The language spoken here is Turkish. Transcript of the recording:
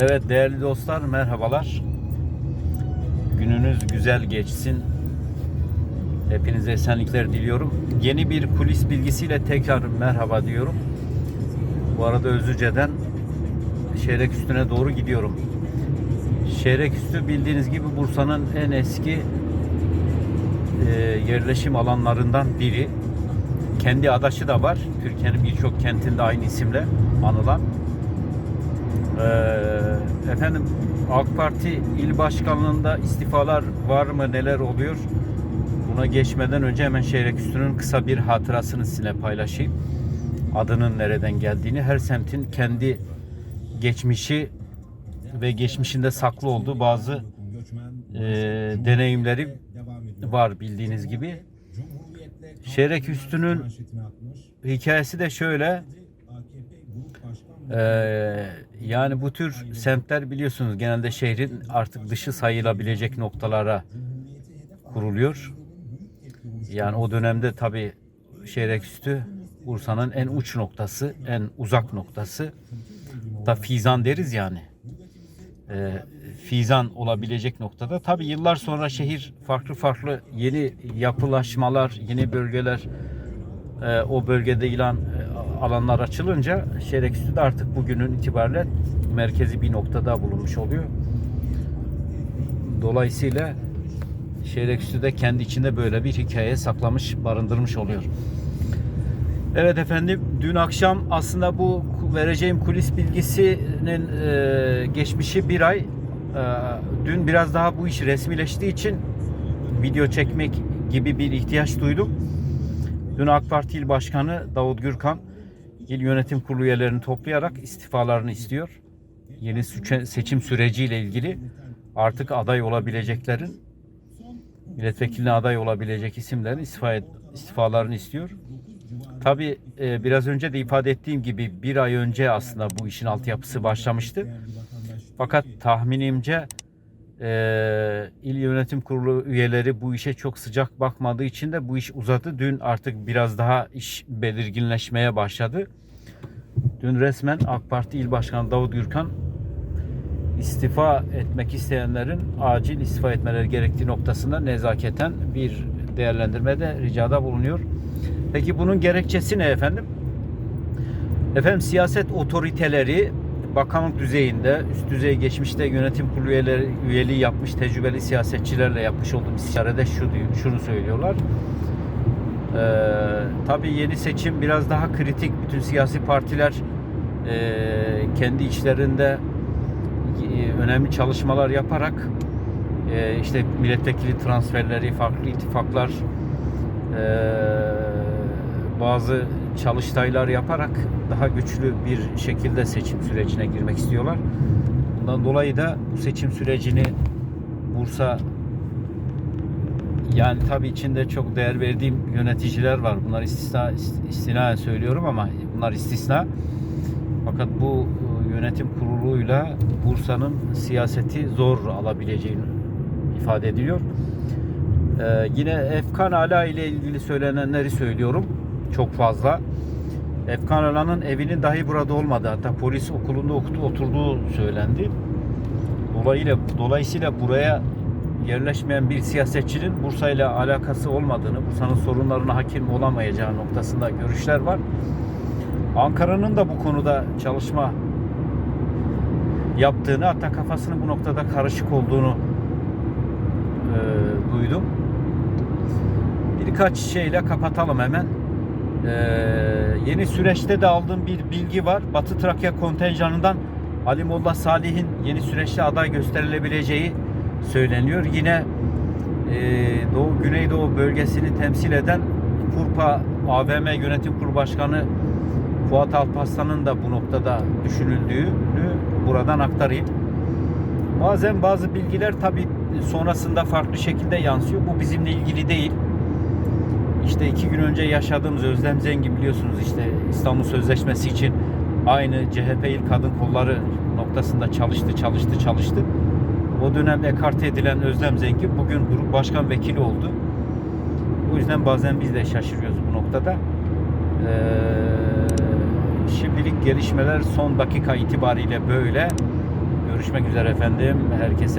Evet değerli dostlar merhabalar. Gününüz güzel geçsin. Hepinize esenlikler diliyorum. Yeni bir kulis bilgisiyle tekrar merhaba diyorum. Bu arada Özüce'den Şehrek Üstü'ne doğru gidiyorum. Şehrek Üstü bildiğiniz gibi Bursa'nın en eski e, yerleşim alanlarından biri. Kendi adaşı da var. Türkiye'nin birçok kentinde aynı isimle anılan. Ee, efendim AK Parti il başkanlığında istifalar var mı neler oluyor? Buna geçmeden önce hemen Şehreküstü'nün kısa bir hatırasını sizinle paylaşayım. Adının nereden geldiğini, her semtin kendi geçmişi ve geçmişinde saklı olduğu bazı e, deneyimleri var bildiğiniz gibi. Şehreküstü'nün hikayesi de şöyle. Ee, yani bu tür semtler biliyorsunuz genelde şehrin artık dışı sayılabilecek noktalara kuruluyor. Yani o dönemde tabi Şehreküstü Bursa'nın en uç noktası, en uzak noktası. Da Fizan deriz yani. Ee, Fizan olabilecek noktada. Tabi yıllar sonra şehir farklı farklı yeni yapılaşmalar, yeni bölgeler e, o bölgede ilan e, alanlar açılınca Şehreküstü de artık bugünün itibariyle merkezi bir noktada bulunmuş oluyor. Dolayısıyla Şehreküstü de kendi içinde böyle bir hikaye saklamış, barındırmış oluyor. Evet efendim, dün akşam aslında bu vereceğim kulis bilgisinin e, geçmişi bir ay. E, dün biraz daha bu iş resmileştiği için video çekmek gibi bir ihtiyaç duydum. Dün AK Parti İl Başkanı Davut Gürkan il yönetim kurulu üyelerini toplayarak istifalarını istiyor. Yeni seçim süreciyle ilgili artık aday olabileceklerin milletvekiline aday olabilecek isimlerin istifa istifalarını istiyor. Tabi biraz önce de ifade ettiğim gibi bir ay önce aslında bu işin altyapısı başlamıştı. Fakat tahminimce e, il yönetim kurulu üyeleri bu işe çok sıcak bakmadığı için de bu iş uzadı. Dün artık biraz daha iş belirginleşmeye başladı. Dün resmen AK Parti İl Başkanı Davut Gürkan istifa etmek isteyenlerin acil istifa etmeleri gerektiği noktasında nezaketen bir değerlendirmede ricada bulunuyor. Peki bunun gerekçesi ne efendim? Efendim siyaset otoriteleri bakanlık düzeyinde üst düzey geçmişte yönetim kurulu üyeleri, üyeliği yapmış tecrübeli siyasetçilerle yapmış olduğum istişarede şu şunu söylüyorlar. Ee, tabii yeni seçim biraz daha kritik. Bütün siyasi partiler e, kendi içlerinde e, önemli çalışmalar yaparak e, işte milletvekili transferleri, farklı ittifaklar, e, bazı çalıştaylar yaparak daha güçlü bir şekilde seçim sürecine girmek istiyorlar. Bundan dolayı da bu seçim sürecini Bursa yani tabii içinde çok değer verdiğim yöneticiler var. Bunlar istisna istinaen söylüyorum ama bunlar istisna. Fakat bu e, yönetim kuruluyla Bursa'nın siyaseti zor alabileceğini ifade ediliyor. Ee, yine Efkan Ala ile ilgili söylenenleri söylüyorum. Çok fazla. Efkan Ala'nın evinin dahi burada olmadı. Hatta polis okulunda okudu, oturduğu söylendi. Dolayısıyla, dolayısıyla buraya yerleşmeyen bir siyasetçinin Bursa ile alakası olmadığını, Bursa'nın sorunlarına hakim olamayacağı noktasında görüşler var. Ankara'nın da bu konuda çalışma yaptığını hatta kafasının bu noktada karışık olduğunu e, duydum. Birkaç şeyle kapatalım hemen. E, yeni süreçte de aldığım bir bilgi var. Batı Trakya kontenjanından Ali Molla Salih'in yeni süreçte aday gösterilebileceği söyleniyor. Yine e, Doğu Güneydoğu bölgesini temsil eden Purpa AVM Yönetim Kurulu Başkanı Fuat Alparslan'ın da bu noktada düşünüldüğünü buradan aktarayım. Bazen bazı bilgiler tabi sonrasında farklı şekilde yansıyor. Bu bizimle ilgili değil. İşte iki gün önce yaşadığımız Özlem Zengin biliyorsunuz işte İstanbul Sözleşmesi için aynı CHP il kadın kolları noktasında çalıştı, çalıştı, çalıştı. O dönem ekarte edilen Özlem Zengin bugün grup başkan vekili oldu. O yüzden bazen biz de şaşırıyoruz bu noktada. Ee, şimdilik gelişmeler son dakika itibariyle böyle görüşmek üzere efendim. Herkese